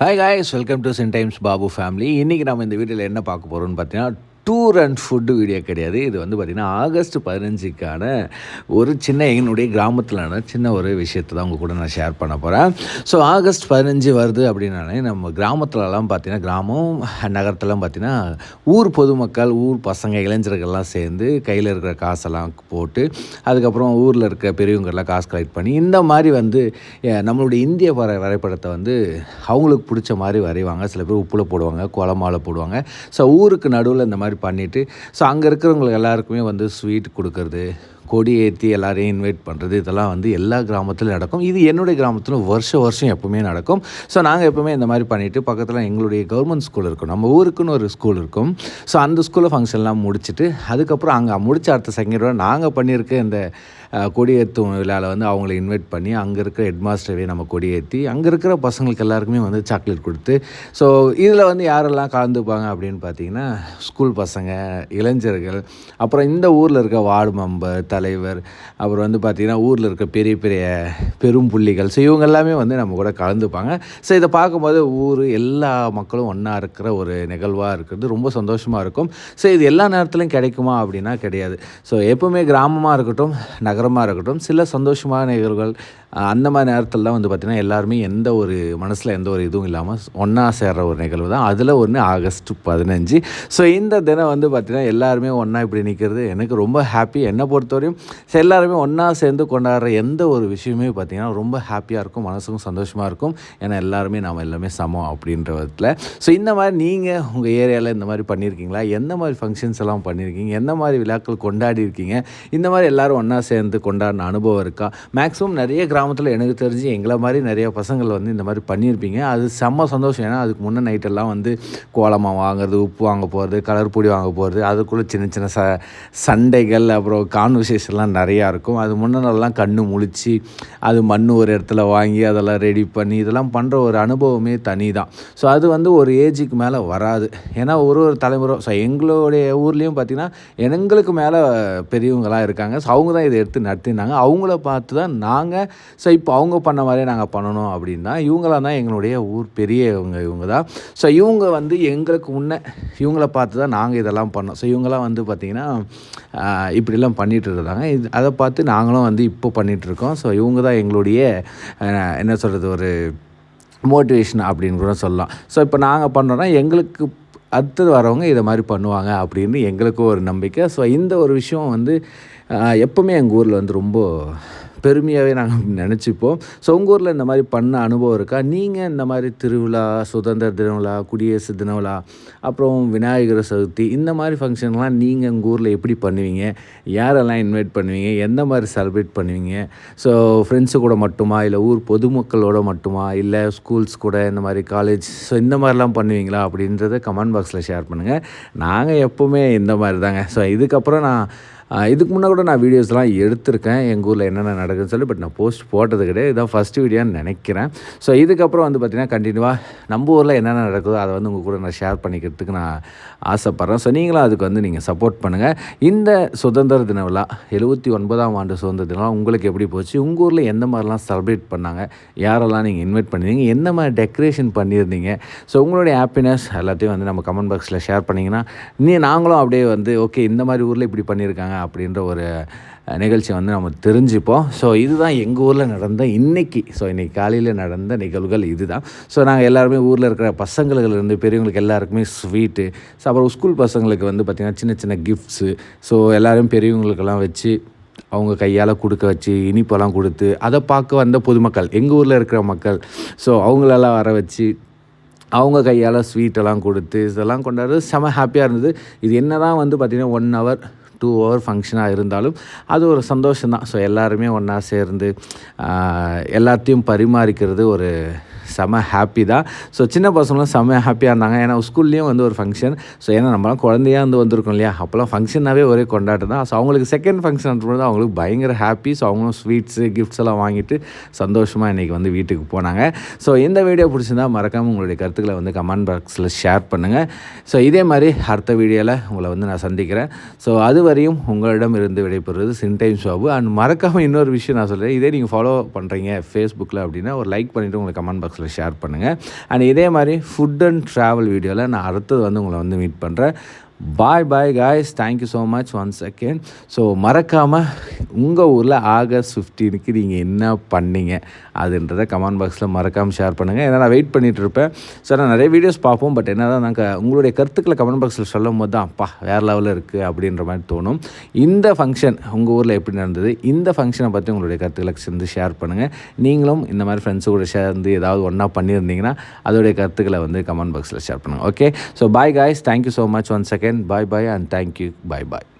Hi guys welcome to Chen times Babu family இன்றைக்கி நம்ம இந்த வீடியோவில் என்ன பார்க்க போகிறோம்னு பார்த்தீங்கன்னா டூர் அண்ட் ஃபுட்டு வீடியோ கிடையாது. இது வந்து பார்த்திங்கன்னா ஆகஸ்ட் பதினஞ்சுக்கான ஒரு சின்ன எங்களுடைய கிராமத்திலான சின்ன ஒரு விஷயத்தை தான் உங்கள் கூட நான் ஷேர் பண்ண போகிறேன் ஸோ ஆகஸ்ட் பதினஞ்சு வருது அப்படின்னாலே நம்ம கிராமத்துலலாம் பார்த்திங்கன்னா கிராமம் நகரத்துலலாம் பார்த்திங்கன்னா ஊர் பொதுமக்கள் ஊர் பசங்க இளைஞர்கள்லாம் சேர்ந்து கையில் இருக்கிற காசெல்லாம் போட்டு அதுக்கப்புறம் ஊரில் இருக்க பெரியவங்கெல்லாம் காசு கலெக்ட் பண்ணி இந்த மாதிரி வந்து நம்மளுடைய இந்திய வரை வரைபடத்தை வந்து அவங்களுக்கு பிடிச்ச மாதிரி வரைவாங்க. சில பேர் உப்புல போடுவாங்க குளமால போடுவாங்க. ஸோ ஊருக்கு நடுவில் இந்த மாதிரி பண்ணிவிட்டு ஸோ அங்கே இருக்கிறவங்களுக்கு எல்லாருக்குமே வந்து ஸ்வீட் கொடுக்கறது கொடி ஏற்றி எல்லாரையும் இன்வைட் பண்ணுறது இதெல்லாம் வந்து எல்லா கிராமத்திலும் நடக்கும். இது என்னுடைய கிராமத்திலும் வருஷம் வருஷம் எப்போவுமே நடக்கும். ஸோ நாங்கள் எப்போவுமே இந்த மாதிரி பண்ணிவிட்டு பக்கத்தில் எங்களுடைய கவர்மெண்ட் ஸ்கூல் இருக்கும். நம்ம ஊருக்குன்னு ஒரு ஸ்கூல் இருக்கும். ஸோ அந்த ஸ்கூலில் ஃபங்க்ஷன்லாம் முடிச்சுட்டு அதுக்கப்புறம் அங்கே முடிச்ச அடுத்த செகண்ட் நாங்கள் பண்ணியிருக்க இந்த கொடியேற்றும் விழாவில் வந்து அவங்கள இன்வைட் பண்ணி அங்கே இருக்கிற ஹெட்மாஸ்டரவே நம்ம கொடியேற்றி அங்கே இருக்கிற பசங்களுக்கு எல்லாருக்குமே வந்து சாக்லேட் கொடுத்து ஸோ இதில் வந்து யாரெல்லாம் கலந்துப்பாங்க அப்படின்னு பார்த்தீங்கன்னா ஸ்கூல் பசங்க இளைஞர்கள் அப்புறம் இந்த ஊரில் இருக்க வார்டு மெம்பர் தலைவர் அப்புறம் வந்து பார்த்திங்கன்னா ஊரில் இருக்க பெரிய பெரிய பெரும் புள்ளிகள். ஸோ இவங்க எல்லாமே வந்து நம்ம கூட கலந்துப்பாங்க. ஸோ இதை பார்க்கும்போது ஊர் எல்லா மக்களும் ஒன்றா இருக்கிற ஒரு நிகழ்வாக இருக்கிறது ரொம்ப சந்தோஷமாக இருக்கும். ஸோ இது எல்லா நேரத்துலையும் கிடைக்குமா அப்படின்னா கிடையாது. ஸோ எப்போவுமே கிராமமாக இருக்கட்டும் நகரமாக இருக்கட்டும் சில சந்தோஷமான நிகழ்வுகள் அந்த மாதிரி நேரத்தில் தான் வந்து பார்த்திங்கன்னா எல்லாருமே எந்த ஒரு மனசில் எந்த ஒரு இதுவும் இல்லாமல் ஒன்றா சேர்ற ஒரு நிகழ்வு தான். அதில் ஒன்று ஆகஸ்ட் பதினஞ்சு. ஸோ இந்த தினம் வந்து பார்த்திங்கன்னா எல்லாருமே ஒன்றா இப்படி நிற்கிறது எனக்கு ரொம்ப ஹாப்பி என்னை பொறுத்தவரையும் ஸோ எல்லாருமே ஒன்றா சேர்ந்து கொண்டாடுற எந்த ஒரு விஷயமே பார்த்திங்கன்னா ரொம்ப ஹாப்பியாக இருக்கும் மனசுக்கும் சந்தோஷமாக இருக்கும். ஏன்னா எல்லாருமே நாம் எல்லாமே சமம் அப்படின்ற விதத்தில் ஸோ இந்த மாதிரி நீங்கள் உங்கள் ஏரியாவில் இந்த மாதிரி பண்ணியிருக்கீங்களா எந்த மாதிரி ஃபங்க்ஷன்ஸ் எல்லாம் பண்ணியிருக்கீங்க எந்த மாதிரி விழாக்கள் கொண்டாடி இருக்கீங்க? இந்த மாதிரி எல்லோரும் ஒன்றா சேர்ந்து கொண்டாடின அனுபவம் இருக்கா? மேக்ஸிமம் நிறைய கிராமத்தில் எனக்கு தெரிஞ்சு எங்களை மாதிரி நிறைய பசங்கள் வந்து இந்த மாதிரி பண்ணியிருப்பீங்க அது செம்ம சந்தோஷம். ஏன்னா அதுக்கு முன்னே நைட்டெல்லாம் வந்து கோலமாக வாங்குறது உப்பு வாங்க போகிறது கலர் பொடி வாங்க போகிறது அதுக்குள்ளே சின்ன சின்ன ச சண்டைகள் அப்புறம் எக்ஸசைஸ்லாம் நிறையா இருக்கும். அது முன்னெல்லாம் கண்ணு முழிச்சு அது மண் ஒரு இடத்துல வாங்கி அதெல்லாம் ரெடி பண்ணி இதெல்லாம் பண்ணுற ஒரு அனுபவமே தனி தான் ஸோ அது வந்து ஒரு ஏஜுக்கு மேலே வராது. ஏன்னா ஒரு ஒரு தலைமுறை ஸோ எங்களுடைய ஊர்லேயும் பார்த்திங்கன்னா எங்களுக்கு மேலே பெரியவங்களாம் இருக்காங்க. ஸோ அவங்க தான் இதை எடுத்து நடத்தினாங்க. அவங்கள பார்த்து தான் நாங்கள் ஸோ இப்போ அவங்க பண்ண மாதிரியே நாங்கள் பண்ணணும் அப்படின்னா இவங்களாம் தான் எங்களுடைய ஊர் பெரியவங்க இவங்க தான் ஸோ இவங்க வந்து எங்களுக்கு முன்னே இவங்கள பார்த்து தான் நாங்கள் இதெல்லாம் பண்ணோம். ஸோ இவங்களாம் வந்து பார்த்திங்கன்னா இப்படிலாம் பண்ணிகிட்டு இருந்தாங்க இது அதை பார்த்து நாங்களும் வந்து இப்போ பண்ணிகிட்ருக்கோம் ஸோ இவங்க தான் எங்களுடைய என்ன சொல்கிறது ஒரு மோட்டிவேஷன் அப்படின்னு கூட சொல்லலாம். ஸோ இப்போ நாங்கள் பண்ணுறோன்னா எங்களுக்கு அடுத்தது வரவங்க இதை மாதிரி பண்ணுவாங்க அப்படின்னு எங்களுக்கும் ஒரு நம்பிக்கை. ஸோ இந்த ஒரு விஷயம் வந்து எப்போவுமே எப்பவுமே எங்கள் ஊரில் வந்து ரொம்ப பெருமையாகவே நாங்கள் நினச்சிப்போம். ஸோ உங்கள் ஊரில் இந்த மாதிரி பண்ண அனுபவம் இருக்கா? நீங்கள் இந்த மாதிரி திருவிழா சுதந்திர தின விழா குடியரசு தின விழா அப்புறம் விநாயகர் சதுர்த்தி இந்த மாதிரி ஃபங்க்ஷன்லாம் நீங்கள் உங்கள் ஊரில் எப்படி பண்ணுவீங்க? யாரெல்லாம் இன்வைட் பண்ணுவீங்க? எந்த மாதிரி செலிப்ரேட் பண்ணுவீங்க? ஸோ ஃப்ரெண்ட்ஸு கூட மட்டுமா? இல்லை ஊர் பொதுமக்களோட மட்டுமா? இல்லை ஸ்கூல்ஸ் கூட இந்த மாதிரி காலேஜ் ஸோ இந்த மாதிரிலாம் பண்ணுவீங்களா? அப்படின்றத கமெண்ட் பாக்ஸில் ஷேர் பண்ணுங்கள் நாங்கள் எப்போவுமே இந்த மாதிரி தாங்க ஸோ இதுக்கப்புறம் நான் இதுக்கு முன்னே கூட நான் வீடியோஸ்லாம் எடுத்திருக்கேன். எங்கள் ஊரில் என்னென்ன நடக்குதுன்னு சொல்லி பட் நான் போஸ்ட் போட்டது கிடையாது. இதான் ஃபஸ்ட்டு வீடியோன்னு நினைக்கிறேன். ஸோ இதுக்கப்புறம் வந்து பார்த்திங்கன்னா கண்டினியூவாக நம்ம ஊரில் என்னென்ன நடக்குதோ அதை வந்து உங்கள் கூட நான் ஷேர் பண்ணிக்கிறதுக்கு நான் ஆசைப்பட்றேன். ஸோ நீங்களும் அதுக்கு வந்து நீங்கள் சப்போர்ட் பண்ணுங்கள் இந்த சுதந்திர தின விழா எழுபத்தி ஒன்பதாம் ஆண்டு சுதந்திர தினம் உங்களுக்கு எப்படி போச்சு? உங்கள் ஊரில் எந்த மாதிரிலாம் செலிப்ரேட் பண்ணாங்க? யாரெல்லாம் நீங்கள் இன்வைட் பண்ணியிருந்தீங்க எந்த மாதிரி டெக்கரேஷன் பண்ணியிருந்தீங்க ஸோ உங்களுடைய ஹாப்பினஸ் எல்லாத்தையும் வந்து நம்ம கமெண்ட் பாக்ஸில் ஷேர் பண்ணிங்கன்னா நீ நாங்களும் அப்படியே வந்து ஓகே இந்த மாதிரி ஊரில் இப்படி பண்ணியிருக்காங்க. அப்படின்ற ஒரு நிகழ்ச்சியை வந்து நம்ம தெரிஞ்சுப்போம். ஸோ இதுதான் எங்கள் ஊரில் நடந்த இன்றைக்கி ஸோ இன்றைக்கி காலையில் நடந்த நிகழ்வுகள் இதுதான். ஸோ நாங்கள் எல்லாருமே ஊரில் இருக்கிற பசங்களுலேருந்து பெரியவங்களுக்கு எல்லாருக்குமே ஸ்வீட்டு ஸோ அப்புறம் ஸ்கூல் பசங்களுக்கு வந்து பார்த்திங்கன்னா சின்ன சின்ன கிஃப்ட்ஸு ஸோ எல்லோரும் பெரியவங்களுக்கெல்லாம் வச்சு அவங்க கையால் கொடுக்க வச்சு இனிப்பெல்லாம் கொடுத்து அதை பார்க்க வந்த பொதுமக்கள் எங்கள் ஊரில் இருக்கிற மக்கள். ஸோ அவங்களெல்லாம் வர வச்சு அவங்க கையால் ஸ்வீட்டெல்லாம் கொடுத்து இதெல்லாம் கொண்டாடுறது செம ஹாப்பியாக இருந்தது. இது என்ன தான் வந்து பார்த்திங்கன்னா ஒன் ஹவர் டூ ஹவர் ஃபங்க்ஷனாக இருந்தாலும் அது ஒரு சந்தோஷம் தான் ஸோ எல்லாருமே ஒன்றா சேர்ந்து எல்லாத்தையும் பரிமாறிக்கிறது ஒரு செம ஹாப்பி தான். ஸோ சின்ன பசங்களும் செம்ம ஹாப்பியாக இருந்தாங்க. ஏன்னா ஸ்கூல்லேயும் வந்து ஒரு ஃபங்க்ஷன் ஸோ ஏன்னா நம்மளாம் குழந்தையா வந்து வந்திருக்கோம் இல்லையா? அப்போல்லாம் ஃபங்க்ஷனாகவே ஒரே கொண்டாட்டம் தான். ஸோ அவங்களுக்கு செகண்ட் ஃபங்க்ஷன் போது அவங்களுக்கு பயங்கர ஹாப்பி ஸோ அவங்களும் ஸ்வீட்ஸு கிஃப்ட்ஸ் எல்லாம் வாங்கிட்டு சந்தோஷமாக இன்றைக்கி வந்து வீட்டுக்கு போனாங்க. ஸோ இந்த வீடியோ பிடிச்சிருந்தா மறக்காமல் உங்களுடைய கருத்துக்களை வந்து கமெண்ட் பாக்ஸில் ஷேர் பண்ணுங்கள் ஸோ இதே மாதிரி அடுத்த வீடியோவில் உங்களை வந்து நான் சந்திக்கிறேன். ஸோ அது வரையும் உங்களிடம் இருந்து விடைபெறுவது சின்டைம் பாபு அண்ட் மறக்காமல் இன்னொரு விஷயம் நான் சொல்கிறேன் இதே நீங்கள் ஃபாலோ பண்ணுறீங்க ஃபேஸ்புக்கில் அப்படின்னா ஒரு லைக் பண்ணிவிட்டு உங்களுக்கு கமெண்ட் பாக்ஸில் பாக்ஸில் ஷேர் பண்ணுங்கள் அண்ட் இதே மாதிரி ஃபுட் அண்ட் ட்ராவல் வீடியோவில் நான் அடுத்தது வந்து உங்களை வந்து மீட் பண்ணுறேன் bye bye guys thank you so much one second so மறக்காமல் உங்கள் ஊரில் ஆகஸ்ட் ஃபிஃப்டீனுக்கு நீங்கள் என்ன பண்ணீங்க அதுன்றதை கமெண்ட் பாக்ஸில் மறக்காமல் ஷேர் பண்ணுங்கள் ஏன்னா நான் வெயிட் பண்ணிகிட்டு இருப்பேன். ஸோ நான் நிறைய வீடியோஸ் பார்ப்போம். பட் என்ன தான் நாங்கள் உங்களுடைய கருத்துக்களை கமெண்ட் பாக்ஸில் சொல்லும் போது தான் அப்பா வேறு லெவலில் இருக்குது அப்படின்ற மாதிரி தோணும். இந்த ஃபங்க்ஷன் உங்கள் ஊரில் எப்படி நடந்தது? இந்த ஃபங்க்ஷனை பற்றி உங்களுடைய கருத்துக்களை சேர்ந்து ஷேர் பண்ணுங்கள் நீங்களும் இந்த மாதிரி ஃப்ரெண்ட்ஸு கூட சேர்ந்து ஏதாவது ஒன்றா பண்ணியிருந்தீங்கன்னா அதோடைய கருத்துக்களை வந்து கமெண்ட் பாக்ஸில் ஷேர் பண்ணுங்கள் okay so bye guys thank you so much one second again. Bye bye and thank you. Bye bye.